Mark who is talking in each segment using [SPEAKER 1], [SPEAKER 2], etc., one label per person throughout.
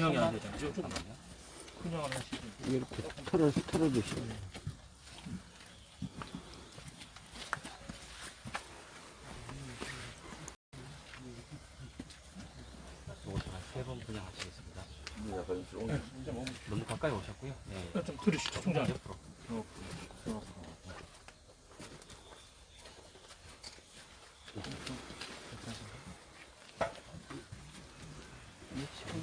[SPEAKER 1] 그냥이 안 되잖아요.
[SPEAKER 2] 잠깐만요.
[SPEAKER 1] 그냥 안 하시죠.
[SPEAKER 3] 이렇게 털어 털어주시면
[SPEAKER 2] 한세번 분양하시겠습니다.
[SPEAKER 4] 좀
[SPEAKER 2] 너무 가까이 오셨고요. 네.
[SPEAKER 1] 좀 들으시죠, 총장.
[SPEAKER 2] 옆으로.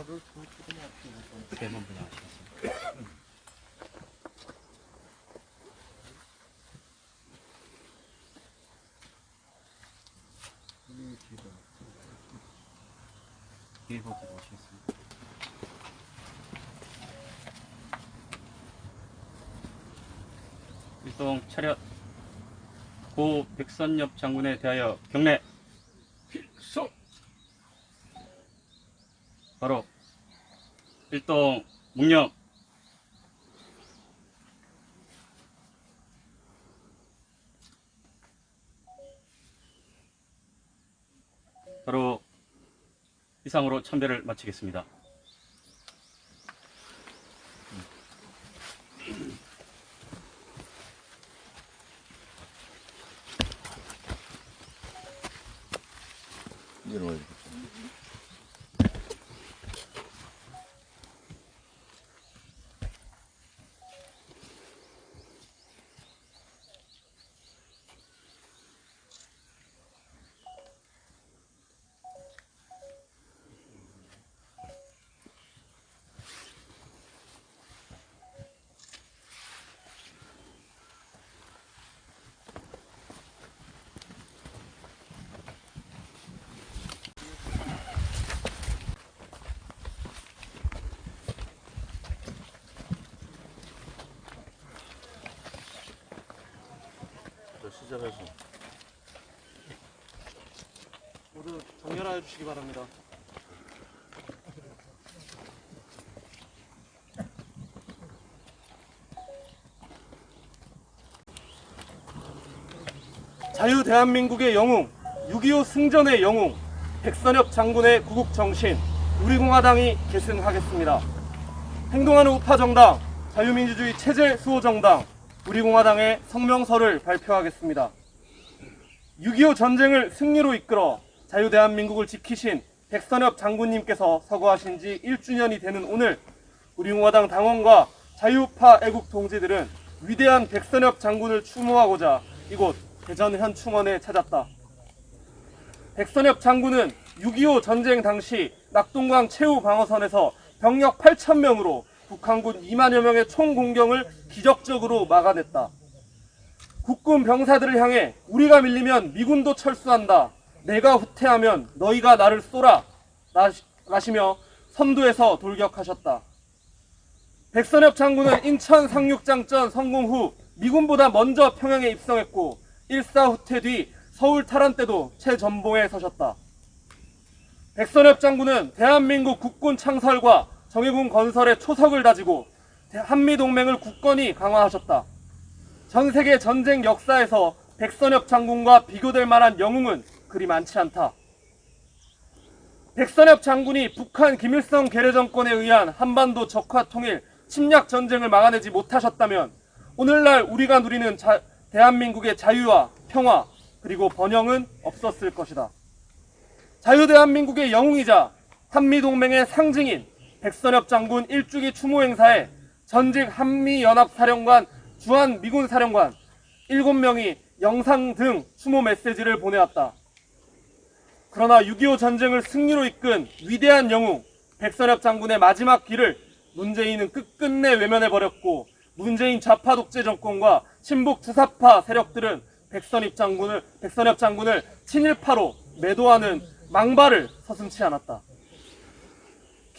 [SPEAKER 2] 세번 분양하시겠습니다. 일번 들어 오시겠습니다. 일동 차렷 고 백선엽 장군에 대하여 경례
[SPEAKER 1] 필성!
[SPEAKER 2] 바로 일동 묵념 바로 이상으로 참배를 마치겠습니다.
[SPEAKER 4] 시작해서
[SPEAKER 5] 모두 정렬하여 주시기 바랍니다. 자유 대한민국의 영웅, 6.25 승전의 영웅, 백선엽 장군의 구국 정신, 우리 공화당이 계승하겠습니다. 행동하는 우파 정당, 자유민주주의 체제 수호 정당, 우리공화당의 성명서를 발표하겠습니다. 6.25 전쟁을 승리로 이끌어 자유대한민국을 지키신 백선엽 장군님께서 서거하신 지 1주년이 되는 오늘 우리 공화당 당원과 자유파 애국 동지들은 위대한 백선엽 장군을 추모하고자 이곳 대전 현충원에 찾았다. 백선엽 장군은 6.25 전쟁 당시 낙동강 최후 방어선에서 병력 8,000명으로 북한군 2만여 명의 총공격을 기적적으로 막아냈다. 국군 병사들을 향해 우리가 밀리면 미군도 철수한다. 내가 후퇴하면 너희가 나를 쏘라. 라시- 라시며 선두에서 돌격하셨다. 백선엽 장군은 인천 상륙장전 성공 후 미군보다 먼저 평양에 입성했고 일사 후퇴 뒤 서울 탈환 때도 최전봉에 서셨다. 백선엽 장군은 대한민국 국군 창설과 정예군 건설의 초석을 다지고 대- 한미동맹을 굳건히 강화하셨다. 전 세계 전쟁 역사에서 백선엽 장군과 비교될 만한 영웅은 그리 많지 않다. 백선엽 장군이 북한 김일성 괴뢰 정권에 의한 한반도 적화 통일 침략 전쟁을 막아내지 못하셨다면 오늘날 우리가 누리는 자- 대한민국의 자유와 평화 그리고 번영은 없었을 것이다. 자유대한민국의 영웅이자 한미동맹의 상징인 백선엽 장군 일주기 추모 행사에 전직 한미연합사령관 주한 미군 사령관 7명이 영상 등 추모 메시지를 보내왔다. 그러나 6.25 전쟁을 승리로 이끈 위대한 영웅 백선엽 장군의 마지막 길을 문재인은 끝끝내 외면해버렸고 문재인 좌파 독재 정권과 친북 주사파 세력들은 백선엽 장군을, 백선엽 장군을 친일파로 매도하는 망발을 서슴치 않았다.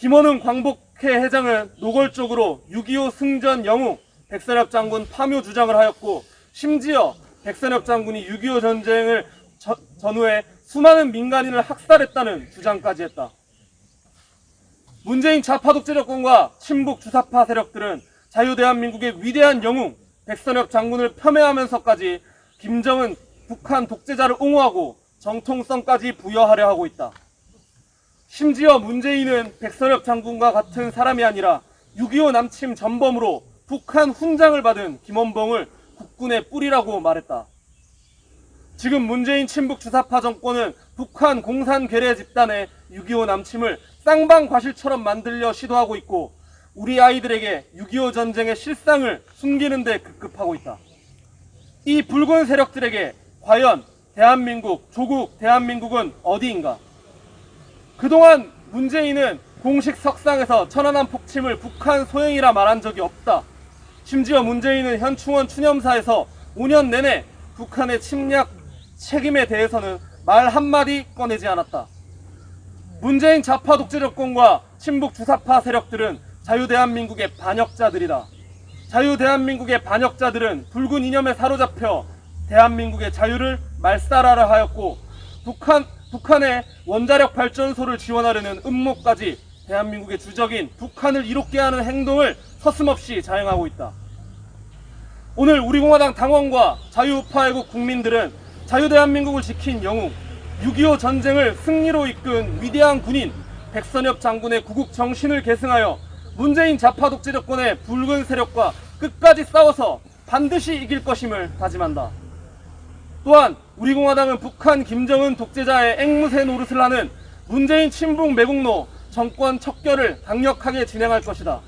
[SPEAKER 5] 김원흥 광복회 회장은 노골적으로 6.25 승전 영웅 백선엽 장군 파묘 주장을 하였고 심지어 백선엽 장군이 6.25 전쟁을 저- 전후에 수많은 민간인을 학살했다는 주장까지 했다. 문재인 좌파 독재 정권과 친북 주사파 세력들은 자유대한민국의 위대한 영웅 백선엽 장군을 폄훼하면서까지 김정은 북한 독재자를 옹호하고 정통성까지 부여하려 하고 있다. 심지어 문재인은 백선엽 장군과 같은 사람이 아니라 6.25 남침 전범으로 북한 훈장을 받은 김원봉을 국군의 뿌리라고 말했다. 지금 문재인 친북 주사파 정권은 북한 공산 괴뢰 집단의 6.25 남침을 쌍방 과실처럼 만들려 시도하고 있고 우리 아이들에게 6.25 전쟁의 실상을 숨기는 데 급급하고 있다. 이 붉은 세력들에게 과연 대한민국, 조국 대한민국은 어디인가? 그동안 문재인은 공식 석상에서 천안함 폭침을 북한 소행이라 말한 적이 없다. 심지어 문재인은 현충원 추념사에서 5년 내내 북한의 침략 책임에 대해서는 말 한마디 꺼내지 않았다. 문재인 좌파 독재 정권과 친북 주사파 세력들은 자유대한민국의 반역자들이다. 자유대한민국의 반역자들은 붉은 이념에 사로잡혀 대한민국의 자유를 말살하려 하였고 북한, 북한의 원자력 발전소를 지원하려는 음모까지 대한민국의 주적인 북한을 이롭게 하는 행동을 서슴없이 자행하고 있다. 오늘 우리 공화당 당원과 자유우파 애국 국민들은 자유대한민국을 지킨 영웅, 6.25 전쟁을 승리로 이끈 위대한 군인 백선엽 장군의 구국 정신을 계승하여 문재인 좌파 독재 정권의 붉은 세력과 끝까지 싸워서 반드시 이길 것임을 다짐한다. 또한 우리 공화당은 북한 김정은 독재자의 앵무새 노릇을 하는 문재인 친북 매국노 정권 척결을 강력하게 진행할 것이다.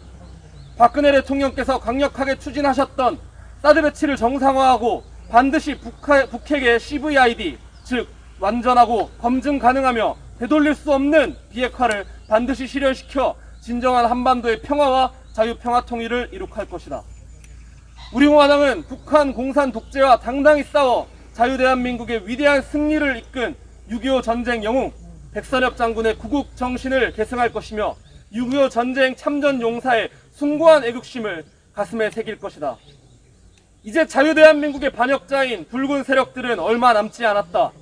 [SPEAKER 5] 박근혜 대통령께서 강력하게 추진하셨던 사드 배치를 정상화하고 반드시 북하, 북핵의 CVID, 즉 완전하고 검증 가능하며 되돌릴 수 없는 비핵화를 반드시 실현시켜 진정한 한반도의 평화와 자유평화 통일을 이룩할 것이다. 우리 공화당은 북한 공산 독재와 당당히 싸워 자유대한민국의 위대한 승리를 이끈 6.25 전쟁 영웅 백선엽 장군의 구국 정신을 계승할 것이며 6.25 전쟁 참전 용사의 숭고한 애국심을 가슴에 새길 것이다. 이제 자유대한민국의 반역자인 붉은 세력들은 얼마 남지 않았다.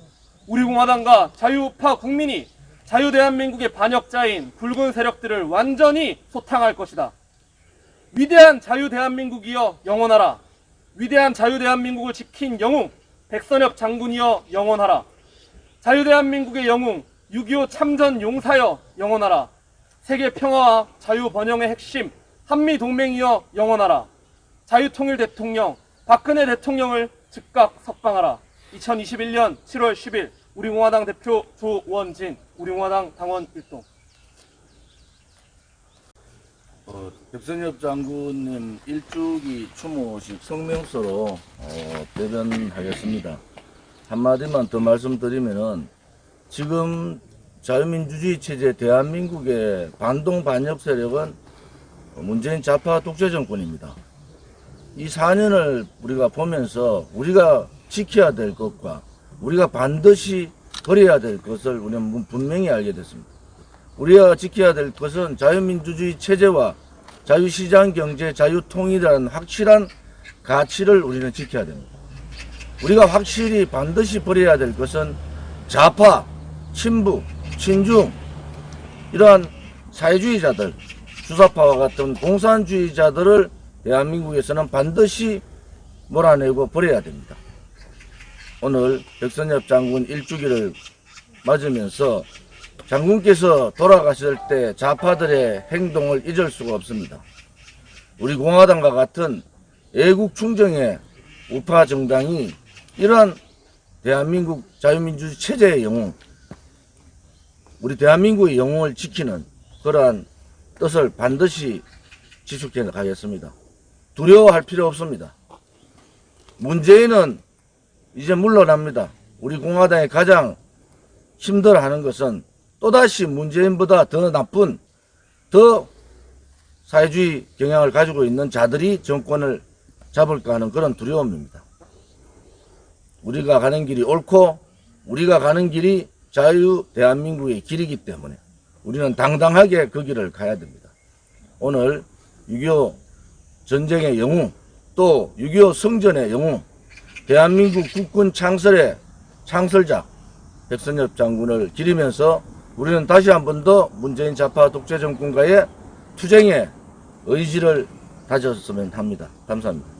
[SPEAKER 5] 우리 공화당과 자유우파 국민이 자유대한민국의 반역자인 붉은 세력들을 완전히 소탕할 것이다. 위대한 자유대한민국이여 영원하라. 위대한 자유대한민국을 지킨 영웅 백선엽 장군이여 영원하라. 자유대한민국의 영웅 6.25 참전 용사여 영원하라. 세계 평화와 자유 번영의 핵심 한미 동맹이여 영원하라. 자유통일 대통령 박근혜 대통령을 즉각 석방하라. 2021년 7월 10일 우리공화당 대표 조원진 우리공화당 당원 일동
[SPEAKER 4] 어, 백선엽 장군님 일주기 추모식 성명서로 어, 대변하겠습니다. 한마디만 더 말씀드리면은 지금 자유민주주의 체제 대한민국의 반동 반역 세력은 문재인 좌파 독재 정권입니다. 이 4년을 우리가 보면서 우리가 지켜야 될 것과 우리가 반드시 버려야 될 것을 우리는 분명히 알게 됐습니다. 우리가 지켜야 될 것은 자유민주주의 체제와 자유시장 경제, 자유통일이라는 확실한 가치를 우리는 지켜야 됩니다. 우리가 확실히 반드시 버려야 될 것은 좌파, 친북, 친중 이러한 사회주의자들, 주사파와 같은 공산주의자들을 대한민국에서는 반드시 몰아내고 버려야 됩니다. 오늘 백선엽 장군 일주기를 맞으면서 장군께서 돌아가실 때 좌파들의 행동을 잊을 수가 없습니다. 우리 공화당과 같은 애국 충정의 우파 정당이 이러한 대한민국 자유민주주의 체제의 영웅, 우리 대한민국의 영웅을 지키는 그러한 뜻을 반드시 지속해 가겠습니다. 두려워할 필요 없습니다. 문재인은 이제 물러납니다. 우리 공화당이 가장 힘들어하는 것은 또다시 문재인보다 더 나쁜 더 사회주의 경향을 가지고 있는 자들이 정권을 잡을까 하는 그런 두려움입니다. 우리가 가는 길이 옳고 우리가 가는 길이 자유 대한민국의 길이기 때문에 우리는 당당하게 그 길을 가야 됩니다. 오늘 6.25 전쟁의 영웅 또 6.25 성전의 영웅 대한민국 국군 창설의 창설자 백선엽 장군을 기리면서 우리는 다시 한 번 더 문재인 좌파 독재 정권과의 투쟁의 의지를 다졌으면 합니다. 감사합니다.